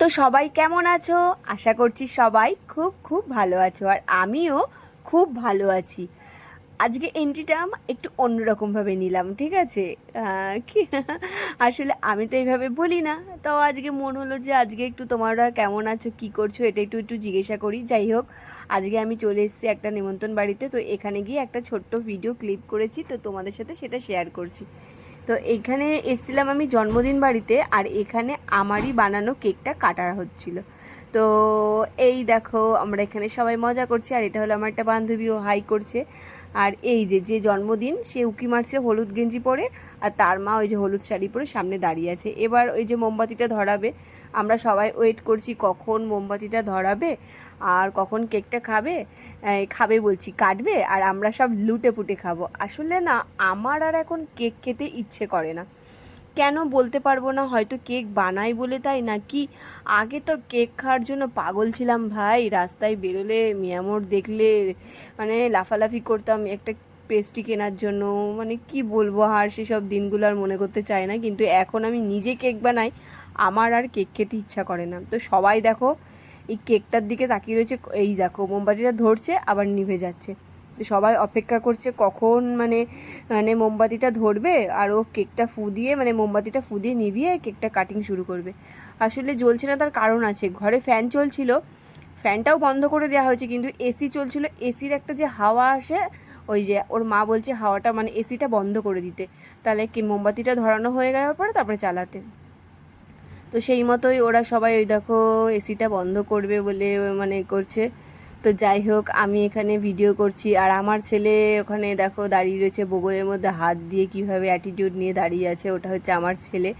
তো সবাই কেমন আছো? আশা করছি সবাই খুব খুব ভালো আছো আর আমিও খুব ভালো আছি। আজকে এন্ট্রিটা একটু অন্যরকমভাবে নিলাম, ঠিক আছে? কি? আসলে আমি তো এইভাবে বলি না। তো আজকে মন হলো যে আজকে একটু তোমরা কেমন আছো, কি করছ এটা একটু একটু জিজ্ঞাসা করি। যাই হোক, আজকে আমি চলে এসেছি একটা নিমন্ত্রণ বাড়িতে। তো এখানে গিয়ে একটা ছোট্ট ভিডিও ক্লিপ করেছি। তো তোমাদের সাথে সেটা শেয়ার করছি। তো এখানে এসছিলাম আমি জন্মদিন বাড়িতে আর এখানে আমারই বানানো কেকটা কাটা হচ্ছিল। তো এই দেখো, আমরা এখানে সবাই মজা করছি আর এটা হলো আমার একটা বান্ধবীও হাই করছে। আর এই যে যে জন্মদিন, সে উকি মারছে হলুদ গেঞ্জি পরে আর তার মা ওই যে হলুদ শাড়ি পরে সামনে দাঁড়িয়ে আছে। এবার ওই যে মোমবাতিটা ধরাবে আমরা সবাই ওয়েট করছি কখন মোমবাতিটা ধরাবে আর কখন কেকটা খাবে। খাবে বলছি, কাটবে আর আমরা সব লুটে পুটে খাব। আসলে না, আমার আর এখন কেক খেতে ইচ্ছে করে না। কেন বলতে পারব না? হয়তো কেক বানাই বলে তাই নাকি? আগে তো কেক খাওয়ার জন্য পাগল ছিলাম ভাই। রাস্তায় বেরোলে মিয়ামোর দেখলে মানে লাফালাফি করতাম। একটা পেস্ট্রি কেনার জন্য মানে কি বলব, আর সেসব দিনগুলো আর মনে করতে চাই না। কিন্তু এখন আমি নিজে কেক বানাই, আমার আর কেক খেতে ইচ্ছা করে না। তো সবাই দেখো, এই কেকটার দিকে তাকিয়ে রয়েছে, এই দেখো, মোমবাতিটা ধরছে, আবার নিভে যাচ্ছে। তো সবাই অপেক্ষা করছে কখন মানে মানে মোমবাতিটা ধরবে, আর ও কেকটা ফু দিয়ে মানে মোমবাতিটা ফু দিয়ে নিভিয়ে কেকটা কাটিং শুরু করবে। আসলে জ্বলছে না, তার কারণ আছে। ঘরে ফ্যান চলছিল ফ্যানটাও বন্ধ করে দেওয়া হয়েছে, কিন্তু এসি চলছিল। এসির একটা যে হাওয়া আসে ওই যে ওর মা বলছে হাওয়াটা মানে এসিটা বন্ধ করে দিতে। তাহলে কি মোমবাতিটা ধরানো হয়ে যাওয়ার পরে তারপরে চালাতে। তো সেই মতোই ওরা সবাই ওই দেখো এসিটা বন্ধ করবে বলে মানে করছে। তো যাই হোক, আমি এখানে ভিডিও করছি। আর আমার ছেলে ওখানে দেখো দাঁড়িয়ে রয়েছে বগলের মধ্যে হাত দিয়ে কীভাবে অ্যাটিটিউড নিয়ে দাঁড়িয়ে আছে, ওটা হচ্ছে আমার ছেলে।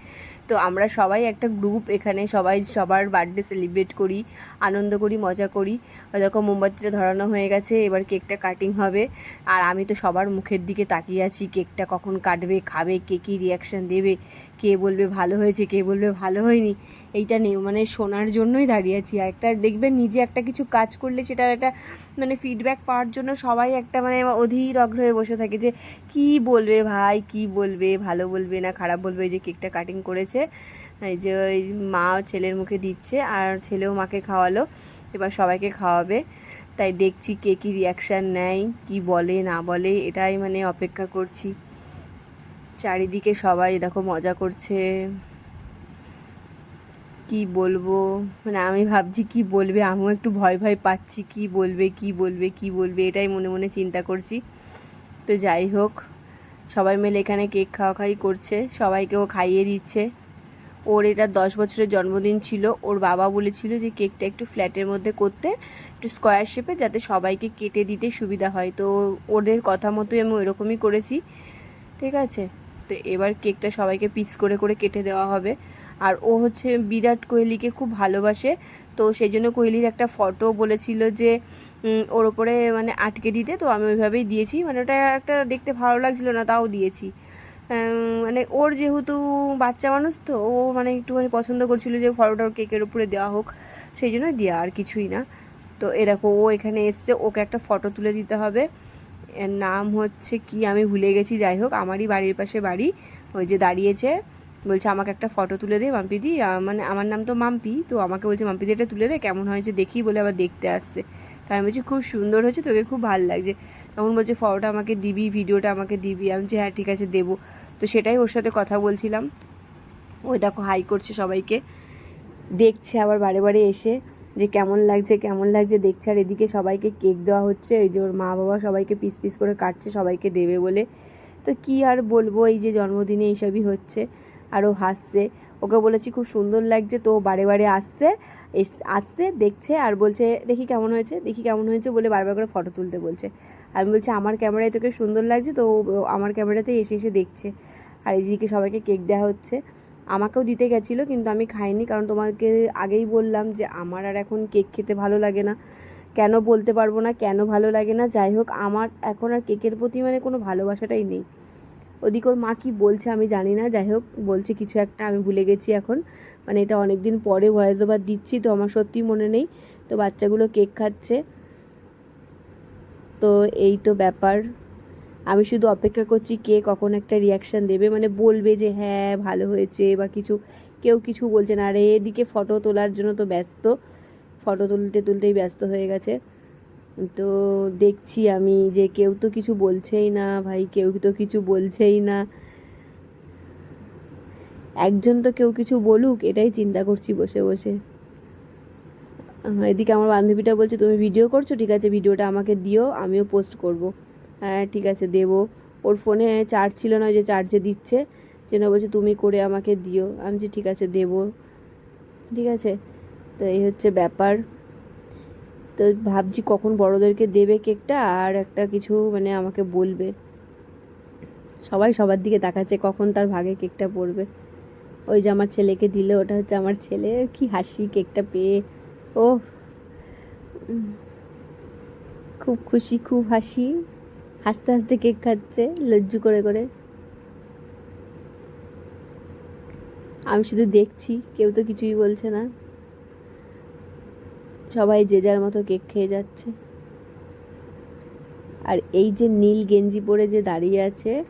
তো আমরা সবাই একটা গ্রুপ এখানে সবাই সবার বার্থডে সেলিব্রেট করি, আনন্দ করি, মজা করি। দেখো মোমবাতিটা ধরানো হয়ে গেছে, এবার কেকটা কাটিং হবে। আর আমি তো সবার মুখের দিকে তাকিয়ে আছি কেকটা কখন কাটবে, খাবে, কে কী রিয়াকশান দেবে কে বলবে ভালো হয়েছে, কে বলবে ভালো হয়নি, এইটা নেই মানে শোনার জন্যই দাঁড়িয়ে আছি। আর একটা দেখবেন নিজে একটা কিছু কাজ করলে সেটার একটা মানে ফিডব্যাক পাওয়ার জন্য সবাই একটা মানে অধীর হয়ে বসে থাকে যে, কি বলবে ভাই? কি বলবে? ভালো বলবে না খারাপ বলবে? যে কেকটা কাটিং করেছে, এই যে ওই মা ছেলের মুখে দিচ্ছে আর ছেলেও মাকে খাওয়ালো, এবার সবাইকে খাওয়াবে। তাই দেখছি কে কী রিয়াকশান নেয়, কি বলে, না বলে, এটাই মানে অপেক্ষা করছি। চারিদিকে সবাই দেখো মজা করছে। কি বলব? মানে আমি ভাবছি কি বলবে? আমিও একটু ভয় ভয় পাচ্ছি। কি বলবে কি বলবে কি বলবে? এটাই মনে মনে চিন্তা করছি। তো যাই হোক, সবাই মিলে এখানে কেক খাওয়া খাই করছে। সবাইকে ও খাইয়ে দিচ্ছে। ওর এটা দশ বছরের জন্মদিন ছিল। ওর বাবা বলেছিল যে কেকটা একটু ফ্ল্যাটের মধ্যে করতে, একটু স্কোয়ার শেপে যাতে সবাইকে কেটে দিতে সুবিধা হয়। তো ওদের কথা মতোই আমি ওইরকমই করেছি। ঠিক আছে? তো এবার কেকটা সবাইকে পিস করে করে কেটে দেওয়া হবে। আর ও হচ্ছে বিরাট কোহলিকে খুব ভালোবাসে। তো সেই জন্য কোহলির একটা ফটো বলেছিল যে ওর ওপরে মানে আটকে দিতে। তো আমি ওইভাবেই দিয়েছি। মানে ওটা একটা দেখতে ভালো লাগছিল না, তাও দিয়েছি। মানে ওর যেহেতু বাচ্চা মানুষ, তো ও মানে একটুখানি পছন্দ করছিল যে ফটোটা ওর কেকের উপরে দেওয়া হোক। সেই জন্য দেওয়া আর কিছুই না। তো এ দেখো, ও এখানে এসছে। ওকে একটা ফটো তুলে দিতে হবে। নাম হচ্ছে কি? আমি ভুলে গেছি, যাই হোক, আমারই বাড়ির পাশে বাড়ি। ওই যে দাঁড়িয়েছে, বলছে, আমাকে একটা ফটো তুলে দে মাম্পিদি মানে আমার নাম তো মাম্পি, তো আমাকে বলছে মাম্পিদি এটা তুলে দে, কেমন হয়েছে দেখি, বলে আবার দেখতে আসছে। তাই আমি বলছি, খুব সুন্দর হয়েছে, তোকে খুব ভালো লাগছে। তখন বলছে ফটোটা আমাকে দিবি ভিডিওটা আমাকে দিবি। আমি বলছি হ্যাঁ ঠিক আছে, দেবো। তো সেটাই ওর সাথে কথা বলছিলাম। ওই দেখো হাই করছে সবাইকে। দেখছে আবার বারে বারে এসে। যে কেমন লাগছে কেমন লাগছে দেখছে। আর এদিকে সবাইকে কেক দেওয়া হচ্ছে। এই যে ওর মা বাবা সবাইকে পিস পিস করে কাটছে, সবাইকে দেবে বলে। তো কি আর বলব, এই যে জন্মদিনে এইসবই হচ্ছে। আর ও হাসছে। ওকে বলেছি, খুব সুন্দর লাগছে তো, বারে বারে আসছে। আসছে, দেখছে আর বলছে, দেখি কেমন হয়েছে, দেখি কেমন হয়েছে বলে বারবার করে ফটো তুলতে বলছে। আমি বলছি, আমার ক্যামেরায় তোকে সুন্দর লাগছে তো, আমার ক্যামেরাতে এসে এসে দেখছে। আর এইদিকে সবাইকে কেক দেওয়া হচ্ছে। আমাকেও দিতে গেছিল, কিন্তু আমি খাইনি, কারণ তোমাকে আগেই বললাম যে আমার আর এখন কেক খেতে ভালো লাগে না। কেন বলতে পারব না, কেন ভালো লাগে না? যাই হোক, আমার এখন আর কেকের প্রতি মানে কোনো ভালোবাসাটাই নেই। ওদিক ওর মা কি বলছে আমি জানি না, যাই হোক, বলছে কিছু একটা, আমি ভুলে গেছি এখন। মানে এটা অনেক দিন পরে ভয়েস ওভার দিচ্ছি, তো আমার সত্যিই মনে নেই। তো বাচ্চাগুলো কেক খাচ্ছে। তো এই তো ব্যাপার। আমি শুধু অপেক্ষা করছি কে কখন একটা রিয়াকশান দেবে। মানে বলবে যে হ্যাঁ ভালো হয়েছে বা কিছু। কেউ কিছু বলছে না। আরে এদিকে ফটো তোলার জন্য তো ব্যস্ত। ফটো তুলতে তুলতেই ব্যস্ত হয়ে গেছে। তো দেখছি আমি যে, কেউ তো কিছু বলছেই না ভাই, কেউ তো কিছু বলছেই না। একজন তো কেউ কিছু বলুক, এটাই চিন্তা করছি বসে বসে। এদিকে আমার বান্ধবীটা বলছে, তুমি ভিডিও করছ, ঠিক আছে ভিডিওটা আমাকে দিও, আমিও পোস্ট করব। ঠিক আছে, দেবো। ওর ফোনে চার্জ ছিল না যে চার্জে দিচ্ছে। সেজন্য বলছে, তুমি করে আমাকে দিও। আমি যে ঠিক আছে, দেবো। ঠিক আছে? তো এই হচ্ছে ব্যাপার। তো ভাবছি কখন বড়োদেরকে দেবে কেকটা, আর একটা কিছু মানে আমাকে বলবে। সবাই সবার দিকে তাকাচ্ছে, কখন তার ভাগে কেকটা পড়বে। ওই যে আমার ছেলেকে দিলে, ওটা হচ্ছে আমার ছেলে। কি হাসি কেকটা পেয়ে। ও খুব খুশি, খুব হাসি। হাসতে হাসতে কেক খাচ্ছে, লজ্জু করে করে। আমি শুধু দেখছি, কেউ তো কিছুই বলছে না। সবাই যে যার মতো কেক খেয়ে যাচ্ছে। আর এই যে নীল গেঞ্জি পরে যে দাঁড়িয়ে আছে,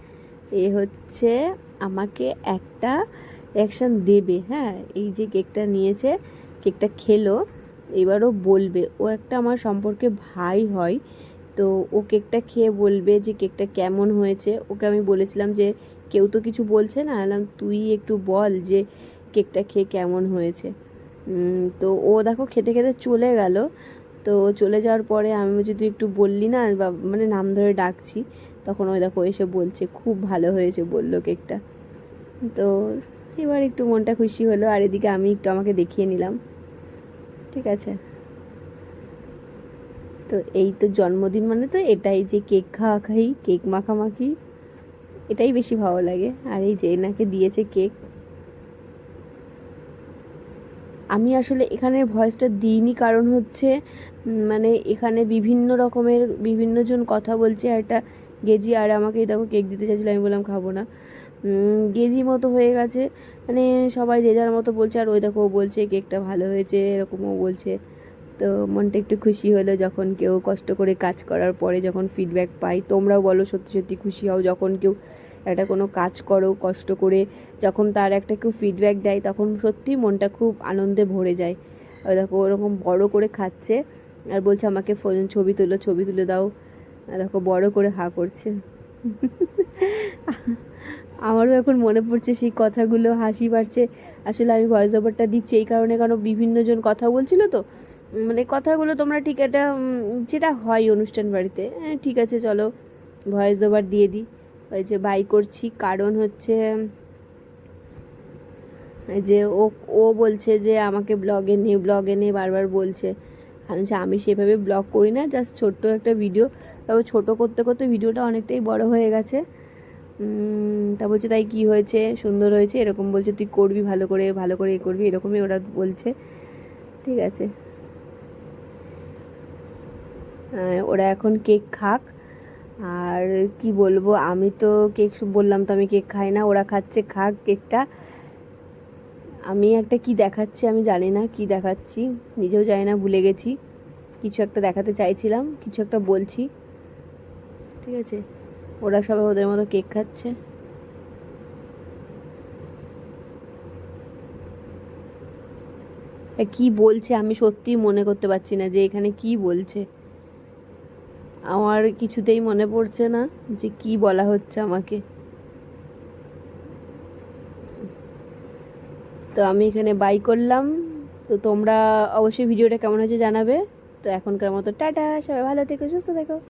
এ হচ্ছে আমাকে একটা অ্যাকশন দেবে হ্যাঁ? এই যে কেকটা নিয়েছে, কেকটা খেলো, এবারও বলবে। ও একটা আমার সম্পর্কে ভাই হয় তো ও কেকটা খেয়ে বলবে যে কেকটা কেমন হয়েছে। ওকে আমি বলেছিলাম যে, কেউ তো কিছু বলছে না? এলাম তুই একটু বল যে কেকটা খেয়ে কেমন হয়েছে? তো ও দেখো খেতে খেতে চলে গেল। তো চলে যাওয়ার পরে আমি বলছি, তুই একটু বললি না? বা মানে নাম ধরে ডাকছি। তখন ওই দেখো এসে বলছে, খুব ভালো হয়েছে, বলল কেকটা। তো এবার একটু মনটা খুশি হলো। আর এদিকে আমি একটু আমাকে দেখিয়ে নিলাম। ঠিক আছে? তো এই তো জন্মদিন মানে তো এটাই যে কেক খাওয়া খাই, কেক মাখামাখি, এটাই বেশি ভালো লাগে। আর এই যে এনাকে দিয়েছে কেক। আমি আসলে এখানে ভয়েসটা দিইনি, কারণ হচ্ছে মানে এখানে বিভিন্ন রকমের বিভিন্ন জন কথা বলছে একটা গেজি আর আমাকে দেখো কেক দিতে চাইছিল, আমি বললাম খাব না। গেজি মতো হয়ে গেছে মানে সবাই যে যার মতো বলছে, আর ওই দেখো বলছে কেকটা ভালো হয়েছে, এরকমও বলছে। তো মনটা একটু খুশি হলো যখন কেউ কষ্ট করে কাজ করার পরে যখন ফিডব্যাক পাই। তোমরাও বলো সত্যি সত্যি খুশি হও যখন কেউ একটা কোনো কাজ করো কষ্ট করে, যখন তার একটা কেউ ফিডব্যাক দেয় তখন সত্যি মনটা খুব আনন্দে ভরে যায়। দেখো ওরকম বড় করে খাচ্ছে আর বলছে আমাকে ফোন, ছবি তুলো, ছবি তুলে দাও। দেখো, বড় করে হা করছে। আমারও এখন মনে পড়ছে সেই কথাগুলো, হাসি পাচ্ছে আসলে আমি ভয়েস ওভারটা দিচ্ছি এই কারণে কারণ বিভিন্নজন কথা বলছিল তো। মানে কথাগুলো তোমরা ঠিক উম, যেটা হয় অনুষ্ঠান বাড়িতে হ্যাঁ ঠিক আছে চলো ভয়েস ওভার দিয়ে দিই। ওই যে বাই করছি কারণ হচ্ছে যে ও ও বলছে যে আমাকে ব্লগে নে ব্লগে নে বারবার বলছে। আমি বলছি, আমি সেভাবে ব্লগ করি না জাস্ট ছোট্ট একটা ভিডিও তারপর ছোটো করতে করতে ভিডিওটা অনেকটাই বড় হয়ে গেছে। তা বলছে তাই কি হয়েছে? সুন্দর হয়েছে? এরকম বলছে তুই করবি ভালো করে ভালো করে এ করবি। এরকমই ওরা বলছে। ঠিক আছে। ওরা এখন কেক খাক। আর কি বলব, আমি তো কেক বললাম তো আমি কেক খাই না, ওরা খাচ্ছে, খাক কেকটা। আমি একটা কি দেখাচ্ছি আমি জানি না, কি দেখাচ্ছি, নিজেও জানি না, ভুলে গেছি। কিছু একটা দেখাতে চাইছিলাম, কিছু একটা বলছি। ঠিক আছে, ওরা সবাই ওদের মতো কেক খাচ্ছে। কি বলছে আমি সত্যিই মনে করতে পারছি না যে এখানে কি বলছে। আমার কিছুতেই মনে পড়ছে না যে কি বলা হচ্ছে আমাকে। তো আমি এখানে বাই করলাম। তো তোমরা অবশ্যই ভিডিওটা কেমন হয়েছে জানাবে। তো এখনকার মতো টাটা, সবাই ভালো থেকো, সুস্থ থেকো।